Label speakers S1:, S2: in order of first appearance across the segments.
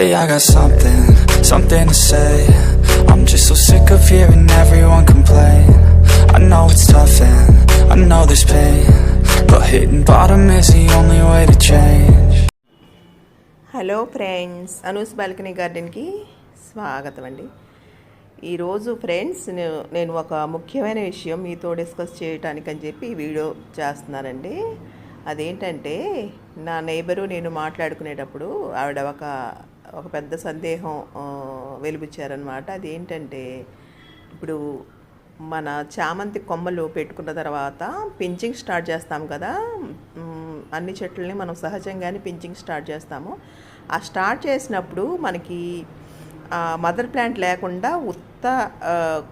S1: Hey, I got something, something to say. I'm just so sick of hearing everyone complain. I know it's tough and I know there's pain. But hitting bottom is the only way to change.
S2: Hello friends Anu's balcony గార్డెన్కి స్వాగతం అండి ఈరోజు friends నేను ఒక ముఖ్యమైన విషయం మీతో discuss చేయటానికి అని చెప్పి వీడియో చేస్తున్నానండి అదేంటంటే నా నైబరు నేను మాట్లాడుకునేటప్పుడు ఆవిడ ఒక ఒక పెద్ద సందేహం ఆ, వెలిబుచ్చారనమాట అదేంటంటే ఇప్పుడు మన చామంతి కొమ్మలు పెట్టుకున్న తర్వాత పించింగ్ స్టార్ట్ చేస్తాం కదా. అన్ని చెట్లని మనం సహజంగానే పించింగ్ స్టార్ట్ చేస్తాము. ఆ స్టార్ట్ చేసినప్పుడు మనకి మదర్ ప్లాంట్ లేకుండా ఉత్త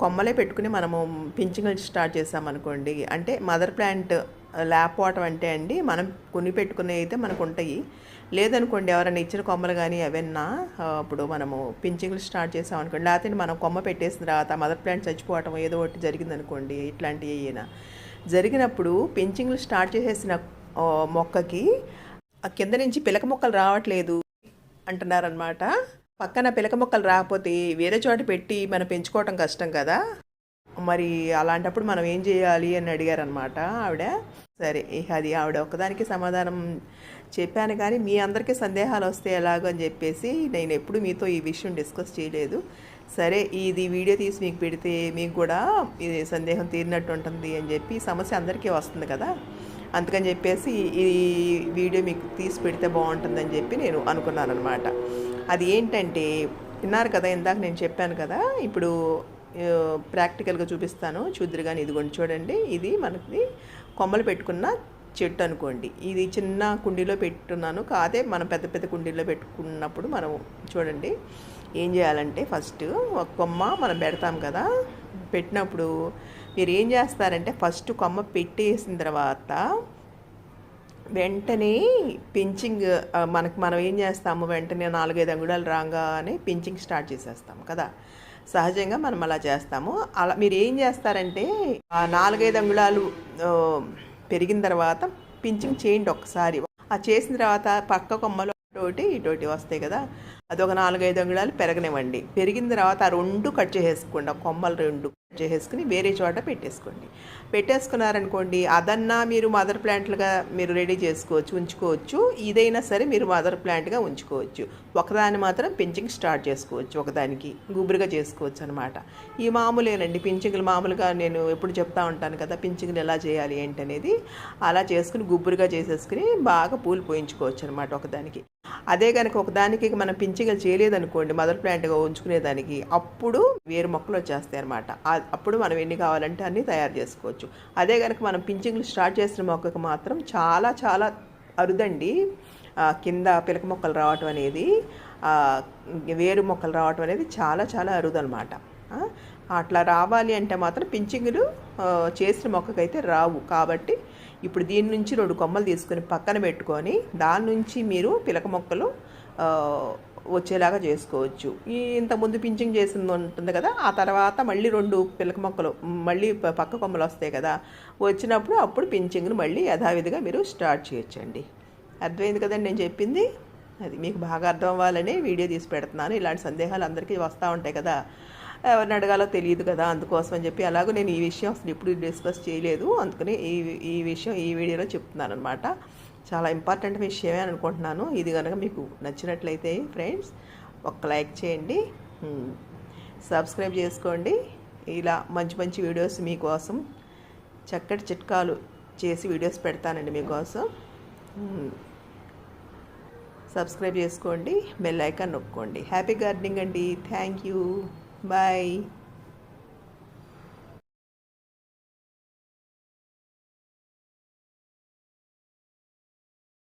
S2: కొమ్మలే పెట్టుకుని మనము పించింగ్ స్టార్ట్ చేసామనుకోండి. అంటే మదర్ ప్లాంట్ లేకపోవటం అంటే అండి మనం కొని పెట్టుకునే అయితే మనకు ఉంటాయి లేదనుకోండి ఎవరైనా ఇచ్చిన కొమ్మలు కానీ అవన్నా ఇప్పుడు మనము పింఛింగ్లు స్టార్ట్ చేసాం అనుకోండి లేకపోతే మనం కొమ్మ పెట్టేసిన తర్వాత మదర్ ప్లాంట్ చచ్చిపోవటం ఏదో ఒకటి జరిగిందనుకోండి ఇట్లాంటివి అయినా జరిగినప్పుడు పింఛింగ్లు స్టార్ట్ చేసేసిన మొక్కకి ఆ కింద నుంచి పిలక మొక్కలు రావట్లేదు అంటున్నారనమాట పక్కన పిలక మొక్కలు రాకపోతే వేరే చోట పెట్టి మనం పెంచుకోవటం కష్టం కదా. మరి అలాంటప్పుడు మనం ఏం చేయాలి అని అడిగారనమాట ఆవిడ. సరే ఇక అది ఆవిడ ఒక్కదానికి సమాధానం చెప్పాను కానీ మీ అందరికీ సందేహాలు వస్తే ఎలాగో అని చెప్పేసి నేను ఎప్పుడు మీతో ఈ విషయం డిస్కస్ చేయలేదు. సరే ఇది వీడియో తీసి మీకు పెడితే మీకు కూడా ఇది సందేహం తీరినట్టు ఉంటుంది అని చెప్పి సమస్య అందరికీ వస్తుంది కదా. అందుకని చెప్పేసి ఈ వీడియో మీకు తీసి పెడితే బాగుంటుందని చెప్పి నేను అనుకున్నాను అనమాట అది ఏంటంటే విన్నారు కదా ఇందాక నేను చెప్పాను కదా ఇప్పుడు ప్రాక్టికల్గా చూపిస్తాను. చూద్దరు కానీ ఇదిగోండి చూడండి. ఇది మనకి కొమ్మలు పెట్టుకున్న చెట్టు అనుకోండి. ఇది చిన్న కుండీలో పెట్టున్నాను. కాదే మనం పెద్ద పెద్ద కుండీలో పెట్టుకున్నప్పుడు మనం చూడండి ఏం చేయాలంటే ఫస్ట్ ఒక కొమ్మ మనం పెడతాం కదా పెట్టినప్పుడు మీరు ఏం చేస్తారంటే ఫస్ట్ కొమ్మ పెట్టేసిన తర్వాత వెంటనే పించింగ్ మనకు మనం ఏం చేస్తాము? వెంటనే నాలుగైదు అంగుళాలు రాగానే పించింగ్ స్టార్ట్ చేసేస్తాం కదా. సహజంగా మనం అలా చేస్తాము. అలా మీరు ఏం చేస్తారంటే ఆ నాలుగైదు అంగుళాలు పెరిగిన తర్వాత పించింగ్ చేయండి ఒక్కసారి. ఆ చేసిన తర్వాత పక్క కొమ్మలు ఇటోటి ఇటోటి వస్తాయి కదా. అది ఒక నాలుగైదు అంగుళాలు పెరగనివ్వండి. పెరిగిన తర్వాత ఆ రెండు కట్ చేసేసుకోండి. ఆ కొమ్మలు రెండు కట్ చేసేసుకుని వేరే చోట పెట్టేసుకోండి. పెట్టేసుకున్నారనుకోండి అదన్నా మీరు మదర్ ప్లాంట్లుగా మీరు రెడీ చేసుకోవచ్చు ఉంచుకోవచ్చు. ఇదైనా సరే మీరు మదర్ ప్లాంట్గా ఉంచుకోవచ్చు. ఒకదాన్ని మాత్రం పించింగ్ స్టార్ట్ చేసుకోవచ్చు ఒకదానికి గుబురుగా చేసుకోవచ్చు అనమాట ఈ మామూలేనండి. పించింగ్లు మామూలుగా నేను ఎప్పుడు చెప్తా ఉంటాను కదా పించింగ్లు ఎలా చేయాలి ఏంటి అనేది అలా చేసుకుని గుబురుగా చేసేసుకుని బాగా పూలు పోయించుకోవచ్చు అనమాట ఒకదానికి. అదే కనుక ఒకదానికి మనం మంచిగా చేయలేదనుకోండి మదర్ ప్లాంట్గా ఉంచుకునేదానికి అప్పుడు వేరు మొక్కలు వచ్చేస్తాయి అనమాట అప్పుడు మనం ఎన్ని కావాలంటే అన్నీ తయారు చేసుకోవచ్చు. అదే కనుక మనం పింఛింగ్లు స్టార్ట్ చేసిన మొక్కకు మాత్రం చాలా చాలా అరుదండి. కింద పిలక మొక్కలు రావటం అనేది వేరు మొక్కలు రావటం అనేది చాలా చాలా అరుదు అనమాట అట్లా రావాలి అంటే మాత్రం పించింగులు చేసిన మొక్కకైతే రావు. కాబట్టి ఇప్పుడు దీని నుంచి రెండు కొమ్మలు తీసుకొని పక్కన పెట్టుకొని దాని నుంచి మీరు పిలక మొక్కలు వచ్చేలాగా చేసుకోవచ్చు. ఈ ఇంతకుముందు పించింగ్ చేసింది ఉంటుంది కదా ఆ తర్వాత మళ్ళీ రెండు పిలక మొక్కలు మళ్ళీ పక్క కొమ్మలు వస్తాయి కదా వచ్చినప్పుడు అప్పుడు పించింగ్ను మళ్ళీ యథావిధిగా మీరు స్టార్ట్ చేయొచ్చండి. అర్థమైంది కదండి నేను చెప్పింది? అది మీకు బాగా అర్థం అవ్వాలని వీడియో తీసి పెడుతున్నాను. ఇలాంటి సందేహాలు అందరికీ వస్తూ ఉంటాయి కదా. ఎవరిని అడగాలో తెలియదు కదా అందుకోసం అని చెప్పి అలాగే నేను ఈ విషయం అసలు ఇప్పుడు డిస్కస్ చేయలేదు. అందుకని ఈ ఈ విషయం ఈ వీడియోలో చెప్తున్నాను అనమాట చాలా ఇంపార్టెంట్ విషయమే అని అనుకుంటున్నాను. ఇది కనుక మీకు నచ్చినట్లయితే ఫ్రెండ్స్ ఒక లైక్ చేయండి. సబ్స్క్రైబ్ చేసుకోండి. ఇలా మంచి మంచి వీడియోస్ మీకోసం చక్కటి చిట్కాలు చేసి వీడియోస్ పెడతానండి మీకోసం సబ్స్క్రైబ్ చేసుకోండి. బెల్ ఐకాన్ నొక్కోండి. హ్యాపీ గార్డెనింగ్ అండి. Thank you. బాయ్.